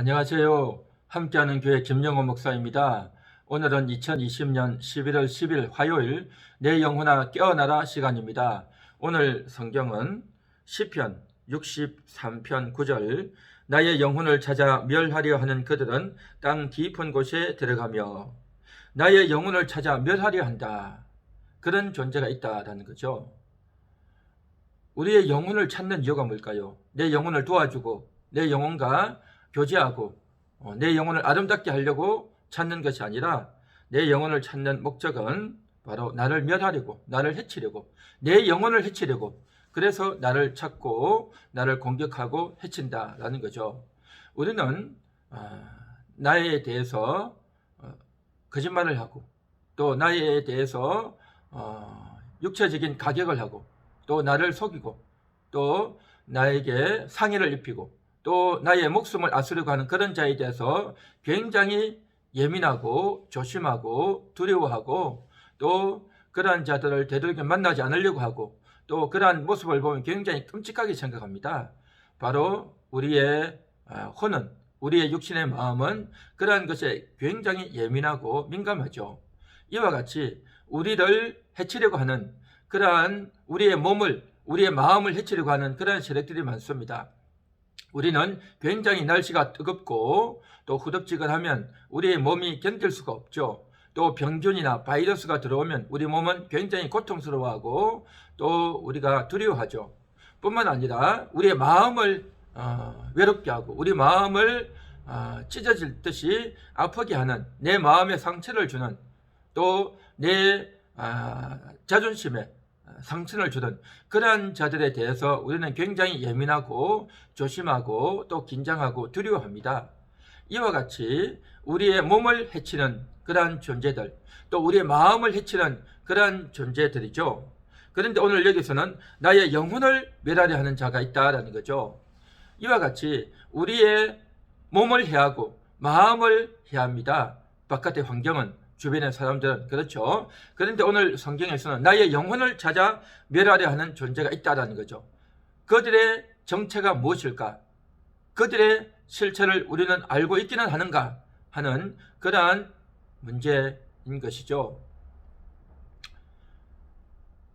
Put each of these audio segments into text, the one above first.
안녕하세요. 함께하는 교회 김영호 목사입니다. 오늘은 2020년 11월 10일 화요일 내 영혼아 깨어나라 시간입니다. 오늘 성경은 시편 63편 9절 나의 영혼을 찾아 멸하려 하는 그들은 땅 깊은 곳에 들어가며 나의 영혼을 찾아 멸하려 한다. 그런 존재가 있다라는 거죠. 우리의 영혼을 찾는 이유가 뭘까요? 내 영혼을 도와주고 내 영혼과 교제하고 어, 내 영혼을 아름답게 하려고 찾는 것이 아니라 내 영혼을 찾는 목적은 바로 나를 멸하려고 나를 해치려고 내 영혼을 해치려고 그래서 나를 찾고 나를 공격하고 해친다라는 거죠. 우리는 아, 나에 대해서 어, 거짓말을 하고 또 나에 대해서 어, 육체적인 가격을 하고 또 나를 속이고 또 나에게 상해를 입히고 또 나의 목숨을 아수려고 하는 그런 자에 대해서 굉장히 예민하고 조심하고 두려워하고 또 그러한 자들을 되도록 만나지 않으려고 하고 또 그러한 모습을 보면 굉장히 끔찍하게 생각합니다. 바로 우리의 아, 혼은 우리의 육신의 마음은 그러한 것에 굉장히 예민하고 민감하죠. 이와 같이 우리를 해치려고 하는 그러한 우리의 몸을 우리의 마음을 해치려고 하는 그러한 세력들이 많습니다. 우리는 굉장히 날씨가 뜨겁고 또 후덥지근하면 우리의 몸이 견딜 수가 없죠. 또 병균이나 바이러스가 들어오면 우리 몸은 굉장히 고통스러워하고 또 우리가 두려워하죠. 뿐만 아니라 우리의 마음을 어, 외롭게 하고 우리 마음을 어, 찢어질 듯이 아프게 하는 내 마음에 상처를 주는 또내 아, 자존심에 상처를 주던 그러한 자들에 대해서 우리는 굉장히 예민하고 조심하고 또 긴장하고 두려워합니다. 이와 같이 우리의 몸을 해치는 그러한 존재들, 또 우리의 마음을 해치는 그러한 존재들이죠. 그런데 오늘 여기서는 나의 영혼을 멸하려 하는 자가 있다라는 거죠. 이와 같이 우리의 몸을 해하고 마음을 해합니다. 바깥의 환경은 주변의 사람들은 그렇죠. 그런데 오늘 성경에서는 나의 영혼을 찾아 멸하려 하는 존재가 있다라는 거죠. 그들의 정체가 무엇일까? 그들의 실체를 우리는 알고 있기는 하는가 하는 그러한 문제인 것이죠.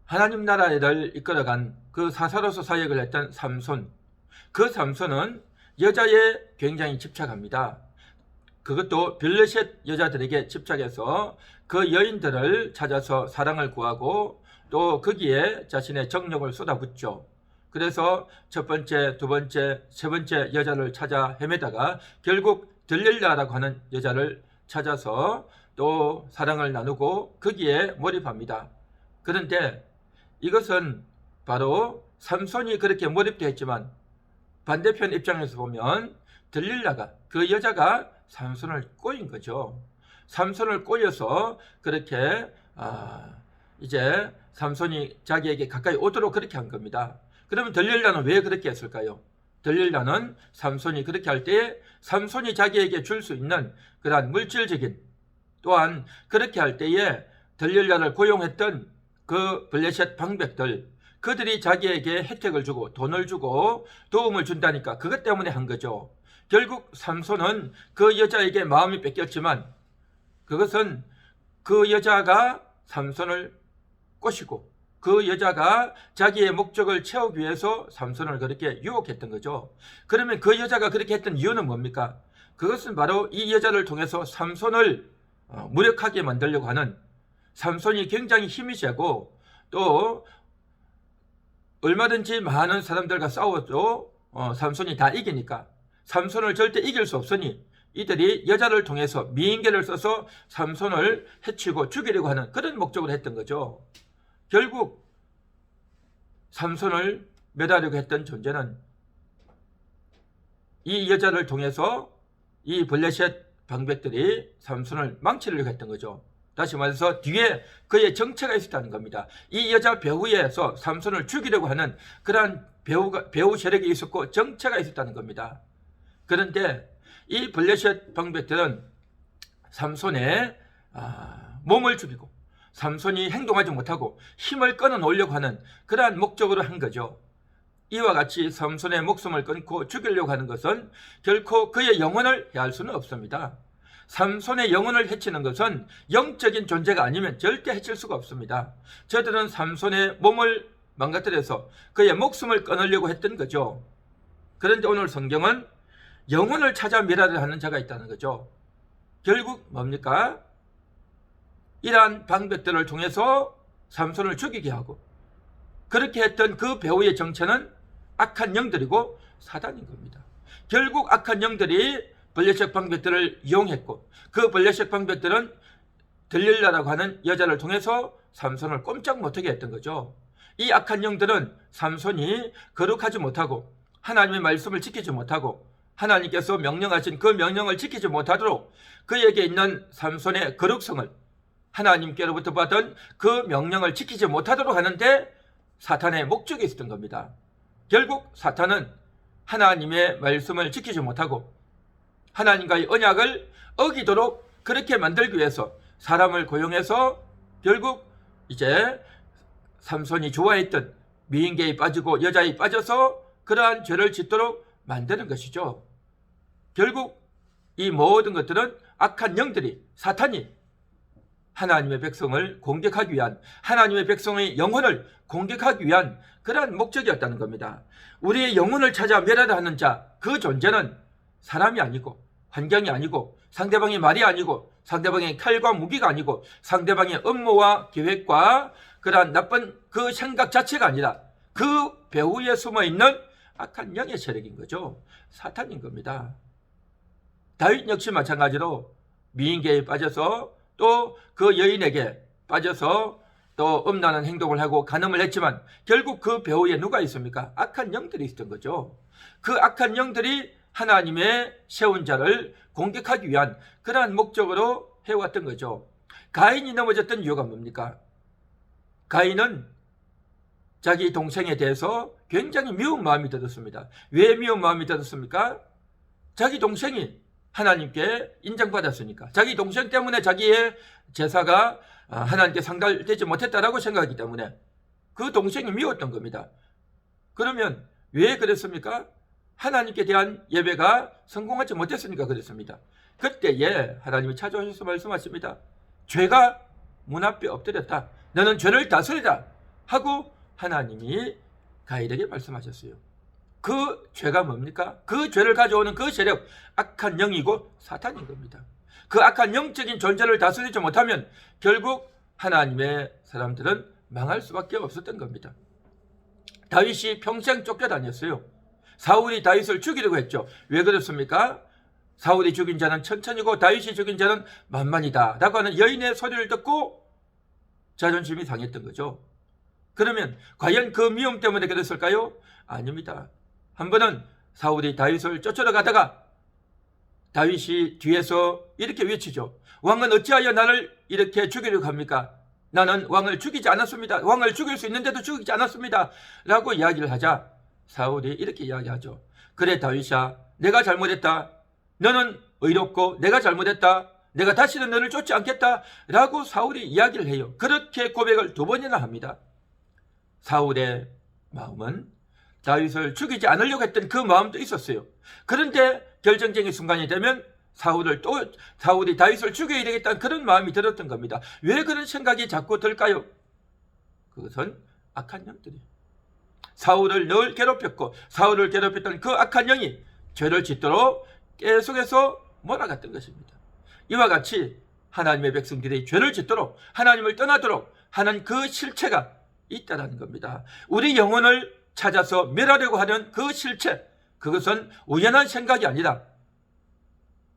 하나님 나라를 이끌어간 그 사사로서 사역을 했던 삼손. 그 삼손은 여자에 굉장히 집착합니다. 그것도 빌레셋 여자들에게 집착해서 그 여인들을 찾아서 사랑을 구하고 또 거기에 자신의 정력을 쏟아붓죠. 그래서 첫 번째, 두 번째, 세 번째 여자를 찾아 헤매다가 결국 들릴라라고 하는 여자를 찾아서 또 사랑을 나누고 거기에 몰입합니다. 그런데 이것은 바로 삼손이 그렇게 몰입되어 있지만 반대편 입장에서 보면 들릴라가 그 여자가 삼손을 꼬인 거죠. 삼손을 꼬여서 그렇게 아, 이제 삼손이 자기에게 가까이 오도록 그렇게 한 겁니다. 그러면 들릴라는 왜 그렇게 했을까요? 들릴라는 삼손이 그렇게 할 때에 삼손이 자기에게 줄 수 있는 그러한 물질적인 또한 그렇게 할 때에 들릴라를 고용했던 그 블레셋 방백들 그들이 자기에게 혜택을 주고 돈을 주고 도움을 준다니까 그것 때문에 한 거죠. 결국 삼손은 그 여자에게 마음이 뺏겼지만 그것은 그 여자가 삼손을 꼬시고 그 여자가 자기의 목적을 채우기 위해서 삼손을 그렇게 유혹했던 거죠. 그러면 그 여자가 그렇게 했던 이유는 뭡니까? 그것은 바로 이 여자를 통해서 삼손을 어, 무력하게 만들려고 하는 삼손이 굉장히 힘이 세고 또 얼마든지 많은 사람들과 싸워도 어, 삼손이 다 이기니까 삼손을 절대 이길 수 없으니 이들이 여자를 통해서 미인계를 써서 삼손을 해치고 죽이려고 하는 그런 목적으로 했던 거죠. 결국 삼손을 매달리고 했던 존재는 이 여자를 통해서 이 블레셋 방백들이 삼손을 망치려고 했던 거죠. 다시 말해서 뒤에 그의 정체가 있었다는 겁니다. 이 여자 배우에서 삼손을 죽이려고 하는 그러한 배우가, 배우 세력이 있었고 정체가 있었다는 겁니다. 그런데 이 블레셋 방백들은 삼손의 아, 몸을 죽이고 삼손이 행동하지 못하고 힘을 끊어 놓으려고 하는 그러한 목적으로 한 거죠. 이와 같이 삼손의 목숨을 끊고 죽이려고 하는 것은 결코 그의 영혼을 해할 수는 없습니다. 삼손의 영혼을 해치는 것은 영적인 존재가 아니면 절대 해칠 수가 없습니다. 저들은 삼손의 몸을 망가뜨려서 그의 목숨을 끊으려고 했던 거죠. 그런데 오늘 성경은 영혼을 찾아 미라를 하는 자가 있다는 거죠. 결국 뭡니까? 이러한 방법들을 통해서 삼손을 죽이게 하고 그렇게 했던 그 배우의 정체는 악한 영들이고 사단인 겁니다. 결국 악한 영들이 벌레식 방벽들을 이용했고 그 벌레식 방벽들은 들릴라라고 하는 여자를 통해서 삼손을 꼼짝 못하게 했던 거죠. 이 악한 영들은 삼손이 거룩하지 못하고 하나님의 말씀을 지키지 못하고 하나님께서 명령하신 그 명령을 지키지 못하도록 그에게 있는 삼손의 거룩성을 하나님께로부터 받은 그 명령을 지키지 못하도록 하는데 사탄의 목적이 있었던 겁니다. 결국 사탄은 하나님의 말씀을 지키지 못하고 하나님과의 언약을 어기도록 그렇게 만들기 위해서 사람을 고용해서 결국 이제 삼손이 좋아했던 미인계에 빠지고 여자에 빠져서 그러한 죄를 짓도록 만드는 것이죠. 결국 이 모든 것들은 악한 영들이 사탄이 하나님의 백성을 공격하기 위한 하나님의 백성의 영혼을 공격하기 위한 그러한 목적이었다는 겁니다. 우리의 영혼을 찾아 멸하려 자, 그 존재는 사람이 아니고 환경이 아니고 상대방의 말이 아니고 상대방의 칼과 무기가 아니고 상대방의 업무와 계획과 그러한 나쁜 그 생각 자체가 아니라 그 배후에 숨어 있는 악한 영의 세력인 거죠. 사탄인 겁니다. 다윗 역시 마찬가지로 미인계에 빠져서 또 그 여인에게 빠져서 또 음란한 행동을 하고 간음을 했지만 결국 그 배후에 누가 있습니까? 악한 영들이 있었던 거죠. 그 악한 영들이 하나님의 세운 자를 공격하기 위한 그러한 목적으로 해왔던 거죠. 가인이 넘어졌던 이유가 뭡니까? 가인은 자기 동생에 대해서 굉장히 미운 마음이 들었습니다. 왜 미운 마음이 들었습니까? 자기 동생이 하나님께 인정받았으니까. 자기 동생 때문에 자기의 제사가 아, 하나님께 상달되지 못했다라고 생각하기 때문에 그 동생이 미웠던 겁니다. 그러면 왜 그랬습니까? 하나님께 대한 예배가 성공하지 못했으니까 그랬습니다. 그때에 하나님이 찾아오셔서 말씀하십니다. 죄가 문 앞에 엎드렸다. 너는 죄를 다스리라. 하고 하나님이 가이에게 말씀하셨어요. 그 죄가 뭡니까? 그 죄를 가져오는 그 세력, 악한 영이고 사탄인 겁니다. 그 악한 영적인 존재를 다스리지 못하면 결국 하나님의 사람들은 망할 수밖에 없었던 겁니다. 다윗이 평생 쫓겨다녔어요. 사울이 다윗을 죽이려고 했죠. 왜 그렇습니까? 사울이 죽인 자는 천천히고 다윗이 죽인 자는 만만이다. 라고 하는 여인의 소리를 듣고 자존심이 상했던 거죠. 그러면 과연 그 미움 때문에 그랬을까요? 아닙니다. 한 번은 사울이 다윗을 쫓으러 가다가 다윗이 뒤에서 이렇게 외치죠. 왕은 어찌하여 나를 이렇게 죽이려고 합니까? 나는 왕을 죽이지 않았습니다. 왕을 죽일 수 있는데도 죽이지 않았습니다. 라고 이야기를 하자 사울이 이렇게 이야기하죠. 그래 다윗아 내가 잘못했다. 너는 의롭고 내가 잘못했다. 내가 다시는 너를 쫓지 않겠다. 라고 사울이 이야기를 해요. 그렇게 고백을 두 번이나 합니다. 사울의 마음은 다윗을 죽이지 않으려고 했던 그 마음도 있었어요. 그런데 결정적인 순간이 되면 사울을 또 사울이 다윗을 죽여야 되겠다는 그런 마음이 들었던 겁니다. 왜 그런 생각이 자꾸 들까요? 그것은 악한 영들이 사울을 늘 괴롭혔고 사울을 괴롭혔던 그 악한 영이 죄를 짓도록 계속해서 몰아갔던 것입니다. 이와 같이 하나님의 백성들이 죄를 짓도록 하나님을 떠나도록 하는 그 실체가 있다는 겁니다. 우리 영혼을 찾아서 멸하려고 하는 그 실체, 그것은 우연한 생각이 아니라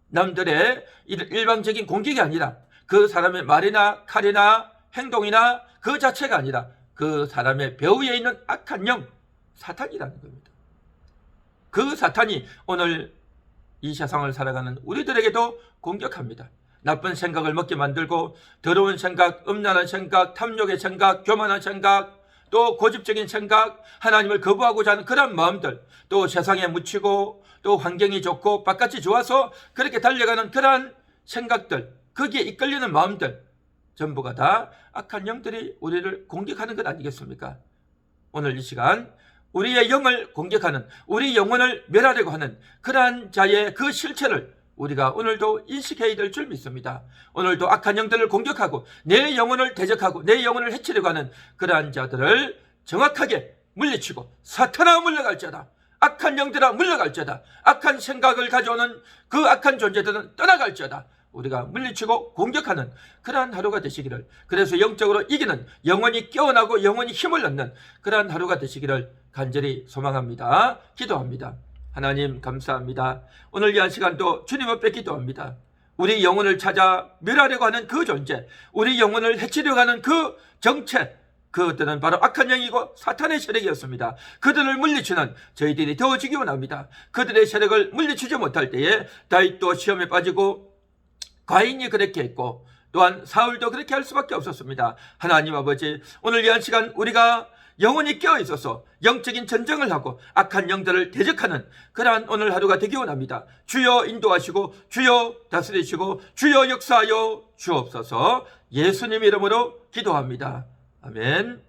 남들의 일방적인 공격이 아니라 그 사람의 말이나 칼이나 행동이나 그 자체가 아니라 그 사람의 배후에 있는 악한 영, 사탄이라는 겁니다. 그 사탄이 오늘 이 세상을 살아가는 우리들에게도 공격합니다. 나쁜 생각을 먹게 만들고 더러운 생각, 음란한 생각, 탐욕의 생각, 교만한 생각, 또 고집적인 생각, 하나님을 거부하고자 하는 그런 마음들, 또 세상에 묻히고 또 환경이 좋고 바깥이 좋아서 그렇게 달려가는 그러한 생각들, 거기에 이끌리는 마음들, 전부가 다 악한 영들이 우리를 공격하는 것 아니겠습니까? 오늘 이 시간 우리의 영을 공격하는 우리 영혼을 멸하려고 하는 그러한 자의 그 실체를 우리가 오늘도 인식해야 될 줄 믿습니다. 오늘도 악한 영들을 공격하고 내 영혼을 대적하고 내 영혼을 해치려고 하는 그러한 자들을 정확하게 물리치고 사탄아 물러갈지어다. 악한 영들아 물러갈지어다. 악한 생각을 가져오는 그 악한 존재들은 떠나갈지어다. 우리가 물리치고 공격하는 그러한 하루가 되시기를 그래서 영적으로 이기는 영원히 깨어나고 영원히 힘을 얻는 그러한 하루가 되시기를 간절히 소망합니다. 기도합니다. 하나님 감사합니다. 오늘 이 한 시간도 주님 앞에 기도합니다. 우리 영혼을 찾아 멸하려고 하는 그 존재, 우리 영혼을 해치려고 하는 그 정체, 그들은 바로 악한 영이고 사탄의 세력이었습니다. 그들을 물리치는 저희들이 되어지기 원합니다. 그들의 세력을 물리치지 못할 때에 다윗도 시험에 빠지고 과인이 그렇게 했고 또한 사울도 그렇게 할 수밖에 없었습니다. 하나님 아버지 오늘 이 한 시간 우리가 영혼이 깨어 있어서 영적인 전쟁을 하고 악한 영들을 대적하는 그러한 오늘 하루가 되기 원합니다. 주여 인도하시고 주여 다스리시고 주여 역사하여 주옵소서 예수님 이름으로 기도합니다. 아멘.